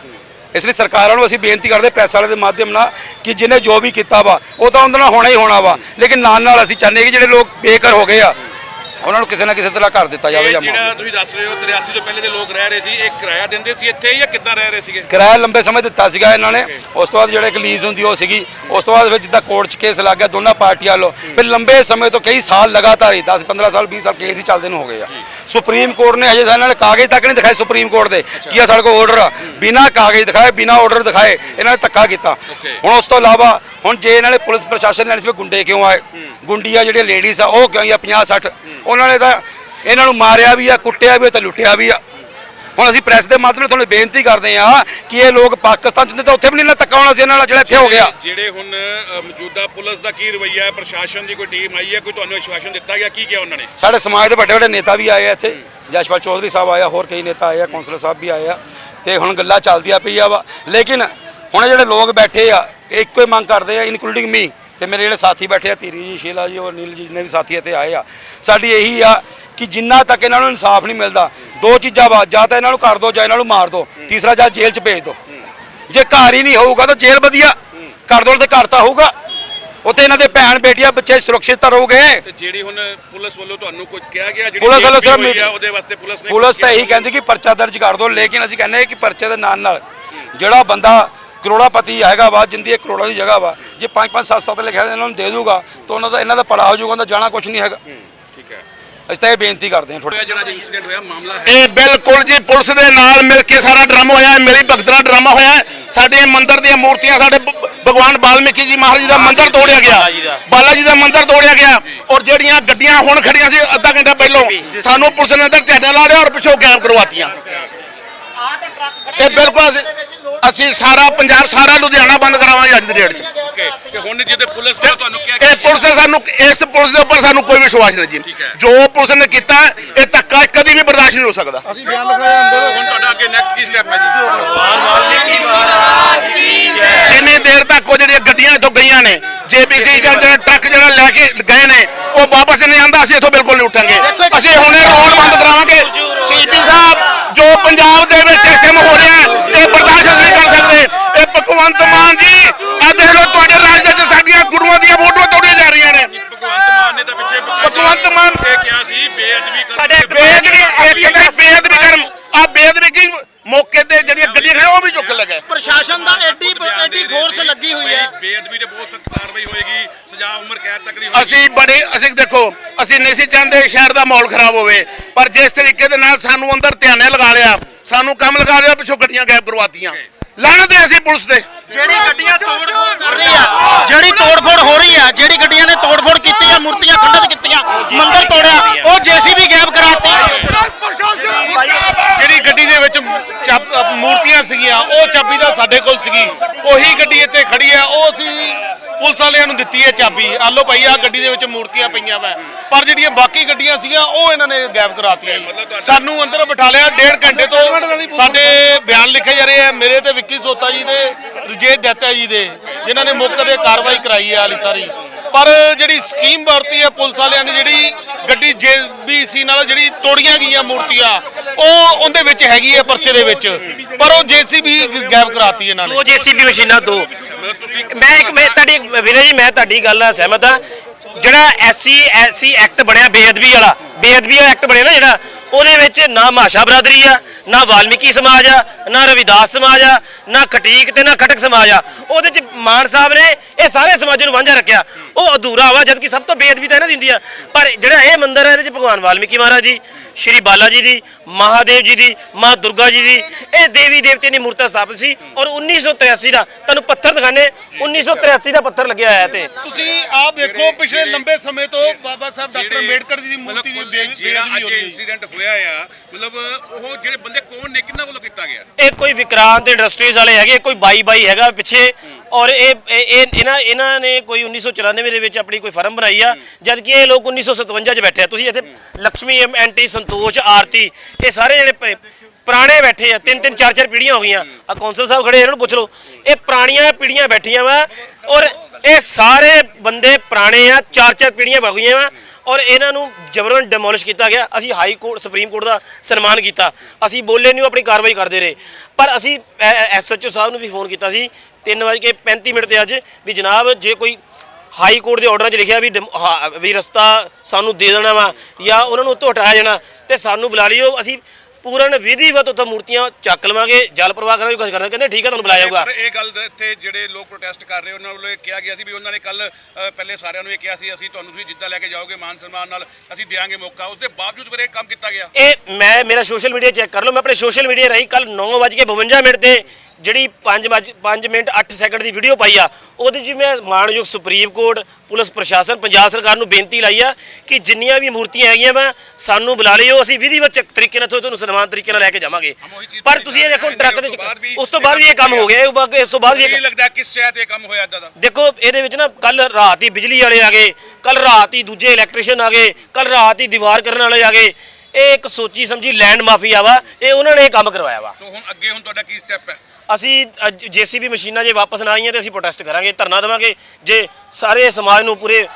ਇਸ ਲਈ ਸਰਕਾਰਾਂ ਨੂੰ ਅਸੀਂ ਬੇਨਤੀ ਕਰਦੇ ਪ੍ਰੈਸ ਵਾਲੇ ਦੇ ਮਾਧਿਅਮ ਨਾਲ ਕਿ ਜਿਹਨੇ ਜੋ ਵੀ ਕੀਤਾ ਵਾ, ਉਹ ਤਾਂ ਉਹਦੇ ਨਾਲ ਹੋਣਾ ਹੀ ਹੋਣਾ ਵਾ। ਲੇਕਿਨ ਨਾਲ ਨਾਲ ਅਸੀਂ ਚਾਹੁੰਦੇ ਕਿ ਜਿਹੜੇ ਲੋਕ ਬੇਘਰ ਹੋ ਗਏ ਆ ਉਹਨਾਂ ਨੂੰ ਕਿਸੇ ਨਾ ਕਿਸੇ ਤਰ੍ਹਾਂ ਘਰ ਦਿੱਤਾ ਜਾਵੇ ਜਾਂ ਜਿਹੜਾ ਤੁਸੀਂ ਦੱਸ ਰਹੇ ਹੋ 83 ਤੋਂ ਪਹਿਲੇ ਦੇ ਲੋਕ ਰਹਿ ਰਹੇ ਸੀ ਇਹ ਕਿਰਾਇਆ ਦਿੰਦੇ ਸੀ ਇੱਥੇ ਜਾਂ ਕਿੱਦਾਂ ਰਹਿ ਰਹੇ ਸੀਗੇ? ਕਿਰਾਇਆ ਲੰਬੇ ਸਮੇਂ ਦਿੱਤਾ ਸੀਗਾ ਇਹਨਾਂ ਨੇ। ਉਸ ਤੋਂ ਬਾਅਦ ਜਿਹੜੇ ਇੱਕ ਲੀਜ਼ ਹੁੰਦੀ ਉਹ ਸੀਗੀ। ਉਸ ਤੋਂ ਬਾਅਦ ਵਿੱਚ ਜਿੱਦਾਂ ਕੋਰਟ 'ਚ ਕੇਸ ਲੱਗ ਗਿਆ ਦੋਨਾਂ ਪਾਰਟੀਆਂ ਵੱਲੋਂ। ਫਿਰ ਲੰਬੇ ਸਮੇਂ ਤੋਂ ਕਈ ਸਾਲ ਲਗਾਤਾਰ ਹੀ 10 15 ਸਾਲ 20 ਸਾਲ ਕੇਸ ਹੀ ਚੱਲਦੇ ਨੂੰ ਹੋ ਗਏ ਆ। ਸੁਪਰੀਮ ਕੋਰਟ ਨੇ ਅਜੇ ਇਹਨਾਂ ਨੇ ਕਾਗਜ਼ ਤੱਕ ਨਹੀਂ ਦਿਖਾਏ ਸੁਪਰੀਮ ਕੋਰਟ ਦੇ। ਕੀ ਆ ਸਾਡੇ ਕੋਲ ਆਰਡਰ ਆ? ਬਿਨਾਂ ਕਾਗਜ਼ ਦਿਖਾਏ ਬਿਨਾਂ ਆਰਡਰ ਦਿਖਾਏ ਇਹਨਾਂ ਨੇ ਧੱਕਾ ਕੀਤਾ। ਹੁਣ ਉਸ ਤੋਂ ਇਲਾਵਾ ਹੁਣ ਜੇ ਇਹਨਾਂ ਨੇ ਪੁਲਿਸ ਪ੍ਰਸ਼ਾਸਨ ਨੇ ਇਸ ਵਿੱਚ ਗੁੰਡੇ ਕਿਉਂ ਆਏ? ਗੁੰਡੀਆਂ ਜਿਹੜੀਆਂ ਲੇਡੀਜ਼ ਆ ਉਹ ਕਿਉਂ ਆ 50 60 ਉਹਨਾਂ ਨੇ ਤਾਂ ਇਹਨਾਂ ਨੂੰ ਮਾਰਿਆ ਵੀ ਆ ਕੁੱਟਿਆ ਵੀ ਆ ਤੇ ਲੁੱਟਿਆ ਵੀ ਆ। ਹੁਣ ਅਸੀਂ ਪ੍ਰੈਸ ਦੇ ਮਾਧਿਅਮ ਨਾਲ ਤੁਹਾਨੂੰ ਬੇਨਤੀ ਕਰਦੇ ਆ ਕਿ ਇਹ ਲੋਕ ਪਾਕਿਸਤਾਨ ਚ ਹੁੰਦੇ ਤਾਂ ਉੱਥੇ ਵੀ ਨਹੀਂ ਨਾ ਧੱਕਾ ਹੋਣਾ ਸੀ ਇਹਨਾਂ ਨਾਲ ਜਿਹੜਾ ਇੱਥੇ ਹੋ ਗਿਆ। ਜਿਹੜੇ ਹੁਣ ਅ, ਮੌਜੂਦਾ ਪੁਲਿਸ ਦਾ ਕੀ ਰਵਈਆ ਹੈ? ਪ੍ਰਸ਼ਾਸਨ ਦੀ ਕੋਈ ਟੀਮ ਆਈ ਹੈ? ਕੋਈ ਤੁਹਾਨੂੰ ਵਿਸ਼ਵਾਸਨ ਦਿੱਤਾ ਗਿਆ? ਕੀ ਕਿਹਾ ਉਹਨਾਂ ਨੇ? ਸਾਡੇ ਸਮਾਜ ਦੇ ਵੱਡੇ ਵੱਡੇ ਨੇਤਾ ਵੀ ਆਏ ਆ ਇੱਥੇ। ਜਸ਼ਪਾਲ ਚੌਧਰੀ ਸਾਹਿਬ ਆਇਆ ਹੋਰ ਕਈ ਨੇਤਾ ਆਏ ਆ ਕੌਂਸਲਰ ਸਾਹਿਬ ਵੀ ਆਏ ਆ। ਤੇ ਹੁਣ ਗੱਲਾਂ ਚੱਲਦੀਆਂ ਪਈਆ ਵਾ। ਲੇਕਿਨ ਹੁਣ ਇਹ ਜਿਹੜੇ ਲੋਕ ਬੈਠੇ ਆ ਇਹ ਇੱਕੋ ਹੀ ਮੰਗ ਕਰਦੇ ਆ ਇਨਕਲੂਡਿੰਗ ਮੀ ਤੇ ਮੇਰੇ ਜਿਹੜੇ ਸਾਥੀ ਬੈਠੇ ਆ ਧੀਰੀ ਜੀ ਸ਼ੀਲਾ ਜੀ ਔਰ ਨੀਲ ਜੀ ਜਿੰਨੇ ਵੀ ਸਾਥੀ ਇੱਥੇ ਆਏ ਆ ਸਾਡੀ ਇਹੀ ਆ ਕਿ ਜਿੰਨਾ ਤੱਕ ਇਹਨਾਂ ਨੂੰ ਇਨਸਾਫ ਨਹੀਂ ਮਿਲਦਾ ਦੋ ਚੀਜ਼ਾਂ ਵਾ ਜਾਂ ਤਾਂ ਇਹਨਾਂ ਨੂੰ ਕਰ ਦੋ ਜਾਂ ਇਹਨਾਂ ਨੂੰ ਮਾਰ ਦੋ ਤੀਸਰਾ ਜਾਂ ਜੇਲ੍ਹ 'ਚ ਭੇਜ ਦੋ। ਜੇ ਘਰ ਹੀ ਨਹੀਂ ਹੋਊਗਾ ਤਾਂ ਜੇਲ੍ਹ ਵਧੀਆ ਕਰ ਦੋ ਤੇ ਘਰ ਤਾਂ ਹੋਊਗਾ। ਉੱਥੇ ਇਹਨਾਂ ਦੇ ਭੈਣ ਬੇਟੀਆਂ ਬੱਚੇ ਸੁਰੱਖਿਅਤ ਤਾਂ ਰਹੋਗੇ। ਤੇ ਜਿਹੜੀ ਹੁਣ ਪੁਲਿਸ ਵੱਲੋਂ ਤੁਹਾਨੂੰ ਕੁਝ ਕਿਹਾ ਗਿਆ ਜਿਹੜੀ ਪੁਲਿਸ ਵੱਲੋਂ ਸਿਰਫ ਉਹਦੇ ਵਾਸਤੇ ਪੁਲਿਸ ਨੇ ਪੁਲਿਸ ਤਾਂ ਇਹੀ ਕਿਹਾ? ਕਹਿੰਦੀ ਕਿ ਪਰਚਾ ਦਰਜ ਕਰ ਦਿਓ ਲੇਕਿਨ ਅਸੀਂ ਕਹਿੰਦੇ ਕਿ ਪਰਚੇ ਦੇ ਨਾਲ ਨਾਲ ਜਿਹੜਾ ਬੰਦਾ ਕਰੋੜਾਪਤੀ ਹੈਗਾ ਵਾ ਜਿੰਦੀ ਇੱਕ ਕਰੋੜਾਂ ਦੀ ਜਗ੍ਹਾ ਵਾ। ਜੇ 5 5 7 7 ਲਿਖਿਆ ਇਹਨਾਂ ਨੂੰ ਦੇ ਦੂਗਾ ਤਾਂ ਉਹਨਾਂ ਦਾ ਇਹਨਾਂ ਦਾ ਪੜਾ ਹੋ ਜਾਊਗਾ ਉਹਨਾਂ ਦਾ ਜਾਣਾ ਕੁਝ ਨਹੀਂ ਹੈਗਾ। ਠੀਕ ਹੈ। ਅਸੀਂ ਤਾਂ ਇਹ ਬੇਨਤੀ ਕਰਦੇ ਹਾਂ ਤੁਹਾਡੇ ਇਹ ਜਿਹੜਾ ਇਨਸੀਡੈਂਟ ਹੋਇਆ ਮਾਮਲਾ ਹੈ? ਇਹ ਬਿਲਕੁਲ ਜੀ ਪੁਲਿਸ ਦੇ ਨਾਲ ਮਿਲ ਕੇ ਸਾਰਾ ਡਰਾਮਾ ਹੋਇਆ ਹੈ ਮੇਰੀ ਭਗਤ ਦਾ ਡਰਾਮਾ ਹੋਇਆ ਹੈ। ਸਾਡੇ ਮੰਦਿਰ ਦੀਆਂ ਮੂਰਤੀਆਂ ਸਾਡੇ ਭਗਵਾਨ ਵਾਲਮੀਕੀ ਜੀ ਮਹਾਰਾਜ ਦਾ ਮੰਦਿਰ ਤੋੜਿਆ ਗਿਆ। ਬਾਲਾ ਜੀ ਦਾ ਮੰਦਿਰ ਤੋੜਿਆ ਗਿਆ। ਔਰ ਜਿਹੜੀਆਂ ਗੱਡੀਆਂ ਹੁਣ ਖੜੀਆਂ ਸੀ ਅੱਧਾ ਘੰਟਾ ਪਹਿਲਾਂ ਸਾਨੂੰ ਪੁਲਿਸ ਨੇ ਅੰਦਰ ਝੰਡਾ ਲਾ ਲਿਆ ਔਰ ਪਿੱਛੋਂ ਗੈਪ ਕਰਵਾਤੀਆਂ। ਇਹ ਬਿਲਕੁਲ ਅਸੀਂ- ਅਸੀਂ ਸਾਰਾ ਪੰਜਾਬ ਸਾਰਾ ਲੁਧਿਆਣਾ ਬੰਦ ਕਰਾਵਾਂਗੇ ਅੱਜ ਦੀ ਡੇਟ 'ਚ। ਓਕੇ ਤੇ ਹੁਣ ਜਿਹਦੇ ਪੁਲਿਸ ਨੇ ਤੁਹਾਨੂੰ ਕਿਹਾ ਇਹ ਪੁਲਿਸ ਦਾ ਸਾਨੂੰ ਇਸ ਪੁਲਿਸ ਦੇ ਉੱਪਰ ਸਾਨੂੰ ਕੋਈ ਵਿਸ਼ਵਾਸ ਨਹੀਂ ਜੀ। ਠੀਕ ਹੈ। ਜੋ ਪੁਲਿਸ ਨੇ ਕੀਤਾ ਹੈ, ਇਹ ਧੱਕਾ ਕਦੀ ਵੀ ਬਰਦਾਸ਼ਤ ਨਹੀਂ ਹੋ ਸਕਦਾ। ਹੁਣ ਤੁਹਾਡਾ ਅੱਗੇ ਨੈਕਸਟ ਕੀ ਸਟੈਪ ਹੈ ਜੀ? ਜਿੰਨੀ ਦੇਰ ਤੱਕ ਉਹ ਜਿਹੜੀਆਂ ਗੱਡੀਆਂ ਇੱਥੋਂ ਗਈਆਂ ਨੇ ਜੇਬੀਸੀ ਜਾਂ ਜਿਹੜਾ ਟਰੱਕ ਜਿਹੜਾ ਲੈ ਕੇ ਗਏ ਨੇ ਉਹ ਵਾਪਸ ਨਹੀਂ ਆਂਦਾ ਅਸੀਂ ਇੱਥੋਂ ਬਿਲਕੁਲ ਨਹੀਂ ਉੱਠਾਂਗੇ ਅਸੀਂ ਹੁਣੇ ਰੋਡ ਬੰਦ ਕਰਾਵਾਂਗੇ ਸਾਹਿਬ ਜੋ ਪੰਜਾਬ ਦੇ ਵਿੱਚ ਇਸ ਟਾਈਮ ਹੋ ਰਿਹਾ ਹੈ, ਇਹ ਬਰਦਾਸ਼ਤ ਨਹੀਂ ਕਰ ਸਕਦੇ ਇਹ ਭਗਵੰਤ ਮਾਨ ਜੀ ਦੇਖ ਰਹੇ ਹੋ, ਉਹ ਵੀ ਚੁੱਕ ਲਗੇ ਪ੍ਰਸ਼ਾਸਨ ਦਾ ਐਡੀ ਐਡੀ ਫੋਰਸ ਲੱਗੀ ਹੋਈ ਹੈ ਬੇਅਦਬੀ ਤੇ ਬਹੁਤ ਸਖਤ ਕਾਰਵਾਈ ਹੋਏਗੀ ਸਜ਼ਾ ਉਮਰ ਕੈਦ ਤੱਕ ਦੀ ਹੋਏਗੀ ਅਸੀਂ ਬੜੇ ਅਸੀਂ ਦੇਖੋ ਅਸੀਂ ਨਹੀਂ ਸੀ ਚਾਹੁੰਦੇ ਸ਼ਹਿਰ ਦਾ ਮਾਹੌਲ ਖਰਾਬ ਹੋਵੇ। ਪਰ ਜਿਸ ਤਰੀਕੇ ਦੇ ਨਾਲ ਸਾਨੂੰ ਅੰਦਰ ਧਿਆਨੇ ਲਗਾ ਲਿਆ ਸਾਨੂੰ ਕੰਮ ਲਗਾ ਲਿਆ ਪਿੱਛੋਂ ਗੱਡੀਆਂ ਗਾਇਬ ਕਰਵਾਤੀਆਂ। ਲਾਣਤ ਹੈ ਅਸੀਂ ਪੁਲਿਸ ਤੇ ਜਿਹੜੀ ਗੱਡੀਆਂ ਤੋੜਫੋੜ ਕਰ ਰਹੀ ਆ ਜਿਹੜੀ ਤੋੜਫੋੜ ਹੋ ਰਹੀ ਆ ਜਿਹੜੀ ਗੱਡੀਆਂ ਨੇ ਤੋੜਫੋੜ ਕੀਤੀ ਆ ਮੂਰਤੀਆਂ ਖੰਡਿਤ ਕੀਤੀਆਂ ਮੰਦਿਰ ਤੋੜਿਆ ਉਹ ਜੀਸੀਬੀ ਗਾਇਬ ਕਰਾਤੀ ਜਿਹੜੀ ਗੱਡੀ ਦੇ ਵਿੱਚ ਚਾਬ- ਮੂਰਤੀਆਂ ਸੀਗੀਆਂ ਉਹ ਚਾਬੀ ਤਾਂ ਸਾਡੇ ਕੋਲ ਸੀਗੀ। ਉਹੀ ਗੱਡੀ ਇੱਥੇ ਖੜੀ ਹੈ ਉਹ ਅਸੀਂ ਪੁਲਿਸ ਵਾਲਿਆਂ ਨੂੰ ਦਿੱਤੀ ਹੈ ਚਾਬੀ। ਆ ਲਓ ਭਾਈ ਆ ਗੱਡੀ ਦੇ ਵਿੱਚ ਮੂਰਤੀਆਂ ਪਈਆਂ ਵਾ। ਪਰ ਜਿਹੜੀਆਂ ਬਾਕੀ ਗੱਡੀਆਂ ਸੀਗੀਆਂ ਉਹ ਇਹਨਾਂ ਨੇ ਗਾਇਬ ਕਰਾਤੀਆਂ। ਸਾਨੂੰ ਅੰਦਰ ਬਿਠਾ ਲਿਆ ਡੇਢ ਘੰਟੇ ਤੋਂ ਸਾਡੇ ਬਿਆਨ ਲਿਖੇ ਜਾ ਰਹੇ ਆ। ਮੇਰੇ ਤੇ ਵਿੱਕੀ ਸੋਤਾ ਜੀ ਦੇ ਰਜੇਤ ਦੱਤਾ ਜੀ ਦੇ ਜਿਨ੍ਹਾਂ ਨੇ ਮੌਕੇ ਤੇ ਕਾਰਵਾਈ ਕਰਾਈ ਹੈ ਆਲੀ ਸਾਰੀ। ਪਰ ਜਿਹੜੀ ਸਕੀਮ ਵਰਤੀ ਹੈ ਪੁਲਿਸ ਵਾਲਿਆਂ ਨੇ, ਜਿਹੜੀ ਗੱਡੀ ਜੇਬੀਸੀ ਨਾਲ ਜਿਹੜੀ ਤੋੜੀਆਂ ਗਈਆਂ ਮੂਰਤੀਆਂ, ਉਹ ਉਹਦੇ ਵਿੱਚ ਹੈਗੀ ਹੈ ਪਰਚੇ ਦੇ ਵਿੱਚ। ਪਰ ਉਹ ਜੇਸੀਬੀ ਗਾਇਬ ਕਰਾਤੀ ਇਹਨਾਂ ਨੇ। ਦੋ ਜੀਸੀਬੀ ਮਸ਼ੀਨਾਂ, ਦੋ। ਮੈਂ ਇੱਕ, ਮੈਂ ਤੁਹਾਡੀ, ਵੀਰੇ ਜੀ, ਮੈਂ ਤੁਹਾਡੀ ਗੱਲ ਨਾਲ ਸਹਿਮਤ ਹਾਂ। ਜਿਹੜਾ ਐਸਸੀ ਐਸਸੀ ਐਕਟ ਬਣਿਆ, ਬੇਅਦਬੀ ਵਾਲਾ ਬੇਅਦਬੀ ਵਾਲਾ ਐਕਟ ਬਣਿਆ ਨਾ ਜਿਹੜਾ ਉਹਦੇ ਵਿੱਚ ਨਾ ਮਾਸ਼ਾ ਬਰਾਦਰੀ ਆ ਨਾ ਵਾਲਮੀਕੀ ਸਮਾਜ ਆ ਨਾ ਰਵਿਦਾਸ ਸਮਾਜ ਆ ਨਾ ਖਟੀਕ ਤੇ ਨਾ ਖਟਕ ਸਮਾਜ ਆ। ਉਹਦੇ ਚ ਮਾਨ ਸਾਹਿਬ ਨੇ ਇਹ ਸਾਰੇ ਸਮਾਜਾਂ ਨੂੰ ਵਾਂਝਾ ਰੱਖਿਆ। ਉਹ ਅਧੂਰਾ ਵਾ ਜਦਕਿ ਸਭ ਤੋਂ ਬੇਅਦਬੀ ਤਾਂ ਇਹਨਾਂ ਦੀ ਹੁੰਦੀ ਆ। ਪਰ ਜਿਹੜਾ ਇਹ ਮੰਦਿਰ ਹੈ ਇਹਦੇ ਚ ਭਗਵਾਨ ਵਾਲਮੀਕੀ ਮਹਾਰਾਜ ਦੀ ਸ਼੍ਰੀ ਬਾਲਾ ਜੀ ਦੀ ਮਹਾਦੇਵ ਜੀ ਦੀ ਮਾਂ ਦੁਰਗਾ ਜੀ ਦੀ ਇਹ ਦੇਵੀ ਦੇਵਤੇ ਦੀ ਮੂਰਤਾਂ ਸਥਾਪਿਤ ਸੀ ਔਰ 1983 ਦਾ ਤੁਹਾਨੂੰ ਪੱਥਰ ਦਿਖਾਣੇ 1983 ਦਾ ਪੱਥਰ ਲੱਗਿਆ ਹੋਇਆ ਤੇ। ਤੁਸੀਂ ਆਪ ਦੇਖੋ ਪਿਛਲੇ ਲੰਬੇ ਸਮੇਂ ਤੋਂ ਬਾਬਾ ਸਾਹਿਬ ਡਾਕਟਰ ਅੰਬੇਡਕਰ ਜੀ ਦੀ ਮੂਰਤੀ ਦੀ ਬੇਅਦਬੀ ਹੋ ਰਹੀ ਹੈ। ਇਨਸੀਡੈਂਟ ਹੋਇਆ ਆ, ਮਤਲਬ ਉਹ ਜਿਹੜੇ ਬੰਦੇ ਕੌਣ ਨੇ ਕਿੰਨਾ ਵੱਲੋਂ ਕੀਤਾ ਗਿਆ? ਇਹ ਕੋਈ ਵਿਕਰਾਂਤ ਇੰਡਸਟਰੀਜ਼ ਵਾਲੇ ਹੈਗੇ, ਕੋਈ ਬਾਈ ਬਾਈ ਹੈਗਾ ਪਿੱਛੇ, ਔਰ ਇਹ ਇਹ, ਇਹ- ਇਹਨਾਂ ਇਹਨਾਂ ਨੇ ਕੋਈ 1994 ਦੇ ਵਿੱਚ ਆਪਣੀ ਕੋਈ ਫਰਮ ਬਣਾਈ ਆ ਜਦ ਕਿ ਇਹ ਲੋਕ 1957 ਚ ਬੈਠੇ ਆ। ਤੁਸੀਂ ਇੱਥੇ ਲక్ష్ਮੀ ਐਮ ਸੰਤੋਸ਼, ਆਰਤੀ, ਇਹ ਸਾਰੇ ਜਿਹੜੇ ਪ- ਪੁਰਾਣੇ ਬੈਠੇ ਆ, ਤਿੰਨ ਤਿੰਨ, ਚਾਰ ਚਾਰ ਪੀੜੀਆਂ ਹੋ ਗਈਆਂ। ਆ ਕੌਂਸਲ ਸਾਹਿਬ ਖੜੇ ਇਹਨਾਂ ਨੂੰ ਪੁੱਛ ਲਓ। ਇਹ ਪੁਰਾਣੀਆਂ ਪੀੜੀਆਂ ਬੈਠੀਆਂ ਵਾ, ਔਰ ਇਹ ਸਾਰੇ ਬੰਦੇ ਪੁਰਾਣੇ ਆ, ਚਾਰ ਚਾਰ ਪੀੜੀਆਂ ਹੋ ਗਈਆਂ ਵਾ। ਔਰ ਇਹਨਾਂ ਨੂੰ ਜਬਰਨ ਡਿਮੋਲਿਸ਼ ਕੀਤਾ ਗਿਆ। ਅਸੀਂ ਹਾਈ ਕੋਰਟ ਸੁਪਰੀਮ ਕੋਰਟ ਦਾ ਸਨਮਾਨ ਕੀਤਾ। ਅਸੀਂ ਬੋਲੇ ਨਹੀਂ ਉਹ ਆਪਣੀ ਕਾਰਵਾਈ ਕਰਦੇ ਰਹੇ। ਪਰ ਅਸੀਂ ਐਸਐਚਓ ਸਾਹਿਬ ਨੂੰ ਵੀ ਫੋਨ ਕੀਤਾ ਸੀ 3:35 ਮਿੰਟ ਤੇ ਅੱਜ ਵੀ ਜਨਾਬ ਜੇ ਕੋਈ ਹਾਈ ਕੋਰਟ ਦੇ ਆਰਡਰਾਂ 'ਚ ਲਿਖਿਆ ਵੀ ਡਿਮ- ਹਾਂ, ਵੀ ਰਸਤਾ ਸਾਨੂੰ ਦੇ ਦੇਣਾ ਵਾ ਜਾਂ ਉਹਨਾਂ ਨੂੰ ਉੱਤੋਂ ਹਟਾਇਆ ਜਾਣਾ ਤੇ ਸਾਨੂੰ ਬੁਲਾ ਲਿਓ। ਅਸੀਂ ਪੂਰਨ ਵਿਧੀਵਤ ਉੱਥੋਂ ਮੂਰਤੀਆਂ ਚੱਕ ਲਵਾਂਗੇ ਜਲ ਪ੍ਰਵਾਹ ਕਰਾਂਗੇ ਕੁਝ ਕਰਨਾ ਕਹਿੰਦੇ ਠੀਕ ਹੈ ਤੁਹਾਨੂੰ ਬੁਲਾਇਆ ਜਾਊਗਾ। ਪਰ ਇਹ ਗੱਲ ਦਾ ਇੱਥੇ ਜਿਹੜੇ ਲੋਕ ਪ੍ਰੋਟੈਸਟ ਕਰ ਰਹੇ ਉਹਨਾਂ ਵੱਲੋਂ ਇਹ ਕਿਹਾ ਗਿਆ ਸੀ ਵੀ ਉਹਨਾਂ ਨੇ ਕੱਲ ਪਹਿਲੇ ਸਾਰਿਆਂ ਨੂੰ ਇਹ ਕਿਹਾ ਸੀ ਅਸੀਂ ਤੁਹਾਨੂੰ ਤੁਸੀਂ ਜਿੱਦਾਂ ਲੈ ਕੇ ਜਾਓਗੇ ਮਾਨ ਸਨਮਾਨ ਨਾਲ ਅਸੀਂ ਦੇਵਾਂਗੇ ਮੌਕਾ। ਉਸ ਦੇ ਬਾਵਜੂਦ ਫਿਰ ਇਹ ਕੰਮ ਕੀਤਾ ਗਿਆ। ਇਹ ਮੈਂ ਮੇਰਾ ਸੋਸ਼ਲ ਮੀਡੀਆ ਚੈੱਕ ਕਰ ਲਓ ਮੈਂ ਆਪਣੇ ਸੋਸ਼ਲ ਮੀਡੀਆ ਰਾਹੀਂ ਕੱਲ 9:52 ਮਿੰਟ ਤੇ ਜਿਹੜੀ 5 5 ਮਿੰਟ 8 ਸੈਕਿੰਡ ਦੀ ਵੀਡੀਓ ਪਾਈ ਆ ਉਹਦੇ 'ਚ ਮੈਂ ਮਾਣਯੋਗ ਸੁਪਰੀਮ ਕੋਰਟ ਪੁਲਿਸ ਪ੍ਰਸ਼ਾਸਨ ਪੰਜਾਬ ਸਰਕਾਰ ਨੂੰ ਬੇਨਤੀ ਲਾਈ ਆ ਕਿ ਜਿੰਨੀਆਂ ਵੀ ਮੂਰਤੀਆਂ ਹੈਗੀਆਂ ਵਾ ਸਾਨੂੰ ਬੁਲਾ ਲਿਓ ਅਸੀਂ ਵਿਧੀਵਤ ਤਰੀਕੇ ਨਾਲ ਤੁਹਾਨੂੰ ਸਨਮਾਨ ਤਰੀਕੇ ਨਾਲ ਲੈ ਕੇ ਜਾਵਾਂਗੇ। ਪਰ ਤੁਸੀਂ ਇਹ ਦੇਖੋ ਟਰੱਕ ਦੇ ਉਸ ਤੋਂ ਬਾਅਦ ਵੀ ਇਹ ਕੰਮ ਹੋ ਗਿਆ ਇਸ ਤੋਂ ਬਾਅਦ ਵੀ ਇਹ ਲੱਗਦਾ ਕਿਸ ਸ਼ਾਇਦ ਇਹ ਕੰਮ ਹੋਇਆ ਦਾ? ਦੇਖੋ ਇਹਦੇ ਵਿੱਚ ਨਾ ਕੱਲ ਰਾਤ ਹੀ ਬਿਜਲੀ ਵਾਲੇ ਆ ਗਏ ਕੱਲ ਰਾਤ ਹੀ ਦੂਜੇ ਇਲੈਕਟ੍ਰੀਸ਼ੀਅਨ ਆ ਗਏ ਕੱਲ ਰਾਤ ਹੀ ਦੀਵਾਰ ਕਰਨ ਵਾਲੇ ਆ ਗਏ। ਇਹ ਇੱਕ ਸੋਚੀ ਸਮਝੀ ਲੈਂਡ ਮਾਫੀਆ ਵਾ ਇਹ ਉਹਨਾਂ ਨੇ ਇਹ ਕੰਮ ਕਰਵਾਇਆ ਵਾ। ਸੋ ਹੁਣ ਅੱਗੇ ਹੁਣ ਤੁਹਾਡਾ ਕੀ ਸਟੈਪ ਹੈ? ਅਸੀਂ ਜੀਸੀਬੀ ਮਸ਼ੀਨਾਂ ਜੇ ਵਾਪਸ ਨਾ ਆਈਆਂ ਤੇ ਅਸੀਂ ਪ੍ਰੋਟੈਸਟ ਕਰਾਂਗੇ ਧਰਨਾ ਦੇਵਾਂਗੇ ਜੇ ਸਾਰੇ ਸਮਾਜ ਨੂੰ ਪੂਰੇ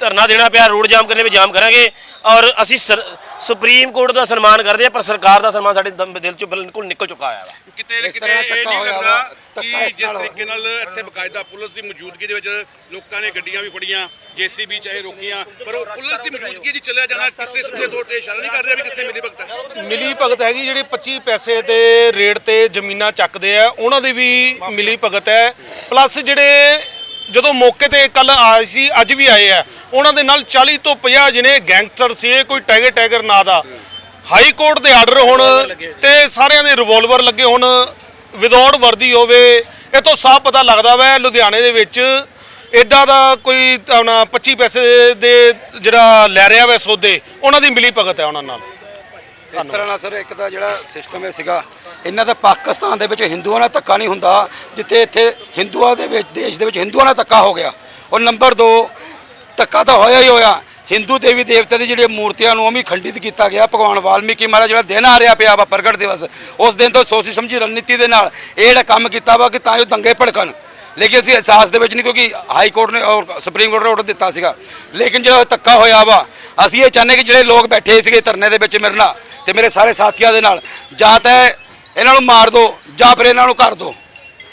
ਧਰਨਾ ਦੇਣਾ ਪਿਆ ਰੋਡ ਜਾਮ ਕਰਨੇ ਵੀ ਜਾਮ ਕਰਾਂਗੇ। ਔਰ ਅਸੀਂ ਸਰ- ਸੁਪਰੀਮ ਕੋਰਟ ਦਾ ਸਨਮਾਨ ਕਰਦੇ ਆ ਪਰ ਸਰਕਾਰ ਦਾ ਸਨਮਾਨ ਸਾਡੇ ਦਮ- ਦਿਲ ਚੋਂ ਬਿਲਕੁਲ ਨਿਕਲ ਚੁੱਕਾ ਵਾ। ਕਿਤੇ ਨਾ ਕਿਤੇ ਇਹ ਨਹੀਂ ਹੋਇਆ ਲੱਗਦਾ ਕਿ ਜਿਸ ਤਰੀਕੇ ਨਾਲ ਇੱਥੇ ਬਕਾਇਦਾ ਪੁਲਿਸ ਦੀ ਮੌਜੂਦਗੀ ਦੇ ਵਿੱਚ ਲੋਕਾਂ ਨੇ ਗੱਡੀਆਂ ਵੀ ਫੜੀਆਂ ਜੀਸੀਬੀ ਚਾਹੇ ਰੋਕੀਆਂ ਪਰ ਉਹ ਪੁਲਿਸ ਦੀ ਮੌਜੂਦਗੀ 'ਚ ਚੱਲਿਆ ਜਾਣਾ ਕਿਸੇ ਸਿੱਧੇ ਤੌਰ ਤੇ ਇਸ਼ਾਰਾ ਨਹੀਂ ਕਰ ਰਿਹਾ ਵੀ ਕਿਸ ਨੇ ਮਿਲੀ ਭਗਤ। ਹੈ ਮਿਲੀ ਭਗਤ ਹੈਗੀ ਜਿਹੜੀ 25 ਪੈਸੇ ਦੇ ਰੇਟ ਤੇ ਜ਼ਮੀਨਾਂ ਚੱਕਦੇ ਆ ਉਹਨਾਂ ਦੀ ਵੀ ਮਿਲੀ ਭਗਤ ਹੈ। ਪਲੱਸ ਜਿਹੜੇ ਜਦੋਂ ਮੌਕੇ ਤੇ ਕੱਲ ਆਏ ਸੀ, ਅੱਜ ਵੀ ਆਏ ਆ। ਉਹਨਾਂ ਦੇ ਨਾਲ 40 ਤੋਂ 50 ਜਿਹਨੇ ਗੈਂਗਸਟਰ ਸੀ, ਇਹ ਕੋਈ ਟੈਗਰ ਟੈਗਰ ਨਾਂ ਦਾ। ਹਾਈ ਕੋਰਟ ਦੇ ਆਰਡਰ ਹੋਣ ਤੇ ਸਾਰਿਆਂ ਦੇ ਰਿਵੋਲਵਰ ਲੱਗੇ ਹੋਣ। ਵਿਦਆਊਟ ਵਰਦੀ ਹੋਵੇ ਇਹ ਤੋਂ ਸਾਫ਼ ਪਤਾ ਲੱਗਦਾ ਵੈ, ਲੁਧਿਆਣੇ ਦੇ ਵਿੱਚ ਇਦਾਂ ਦਾ ਕੋਈ ਆਪਣਾ 25 ਪੈਸੇ ਦੇ ਜਿਹੜਾ ਲੈ ਰਿਹਾ ਵੈ ਸੌਦੇ, ਉਹਨਾਂ ਦੀ ਮਿਲੀ ਭਗਤ ਹੈ ਉਹਨਾਂ ਨਾਲ। ਇਸ ਤਰ੍ਹਾਂ ਨਾਲ ਸਰ, ਇੱਕ ਤਾਂ ਜਿਹੜਾ ਸਿਸਟਮ ਇਹ ਸੀਗਾ, ਇਹਨਾਂ ਦਾ ਪਾਕਿਸਤਾਨ ਦੇ ਵਿੱਚ ਹਿੰਦੂਆਂ ਨਾਲ ਧੱਕਾ ਨਹੀਂ ਹੁੰਦਾ, ਜਿੱਥੇ ਇੱਥੇ ਹਿੰਦੂਆਂ ਦੇ ਵਿੱਚ, ਦੇਸ਼ ਦੇ ਵਿੱਚ ਹਿੰਦੂਆਂ ਨਾਲ ਧੱਕਾ ਹੋ ਗਿਆ। ਔਰ ਨੰਬਰ 2 ਧੱਕਾ ਤਾਂ ਹੋਇਆ ਹੀ ਹੋਇਆ। ਹਿੰਦੂ ਦੇਵੀ ਦੇਵਤੇ ਦੀ ਜਿਹੜੀਆਂ ਮੂਰਤੀਆਂ ਨੂੰ ਉਹ ਵੀ ਖੰਡਿਤ ਕੀਤਾ ਗਿਆ। ਭਗਵਾਨ ਵਾਲਮੀਕੀ ਮਹਾਰਾਜ ਜਿਹੜਾ ਦਿਨ ਆ ਰਿਹਾ ਪਿਆ ਵਾ ਪ੍ਰਗਟ ਦਿਵਸ, ਉਸ ਦਿਨ ਤੋਂ ਸੋਚੀ ਸਮਝੀ ਰਣਨੀਤੀ ਦੇ ਨਾਲ ਇਹ ਜਿਹੜਾ ਕੰਮ ਕੀਤਾ ਵਾ ਕਿ ਤਾਂ ਜੋ ਦੰਗੇ ਭੜਕਣ। ਲੇਕਿਨ ਅਸੀਂ ਅਹਿਸਾਸ ਦੇ ਵਿੱਚ ਨਹੀਂ, ਕਿਉਂਕਿ ਹਾਈ ਕੋਰਟ ਨੇ ਔਰ ਸੁਪਰੀਮ ਕੋਰਟ ਨੇ ਆਰਡਰ ਦਿੱਤਾ ਸੀਗਾ। ਲੇਕਿਨ ਜਿਹੜਾ ਧੱਕਾ ਹੋਇਆ ਵਾ, ਅਸੀਂ ਇਹ ਚਾਹੁੰਦੇ ਕਿ ਜਿਹੜੇ ਲੋਕ ਬੈਠੇ ਸੀਗੇ ਧਰਨੇ ਦੇ ਵਿੱਚ ਮੇਰੇ ਨਾਲ ਤੇ ਮੇਰੇ ਸਾਰੇ ਸਾਥੀਆਂ ਦੇ ਨਾਲ। ਜਾਂ ਤਾਂ ਇਹਨਾਂ ਨੂੰ ਮਾਰ ਦਿਓ ਜਾਂ ਫਿਰ ਇਹਨਾਂ ਨੂੰ ਕਰ ਦਿਓ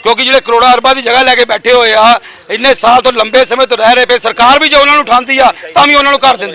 ਕਿਉਂਕਿ ਜਿਹੜੇ ਕਰੋੜਾਂ ਅਰਬਾਂ ਦੀ ਜਗ੍ਹਾ ਲੈ ਕੇ ਬੈਠੇ ਹੋਏ ਆ, ਇੰਨੇ ਸਾਲ ਤੋਂ ਲੰਬੇ ਸਮੇਂ ਤੋਂ ਰਹਿ ਰਹੇ ਪਏ ਸਰਕਾਰ ਵੀ ਜੇ ਉਹਨਾਂ ਨੂੰ ਉਠਾਉਂਦੀ ਆ, ਤਾਂ ਵੀ ਉਹਨਾਂ ਨੂੰ ਕਰ ਦਿੰਦੀ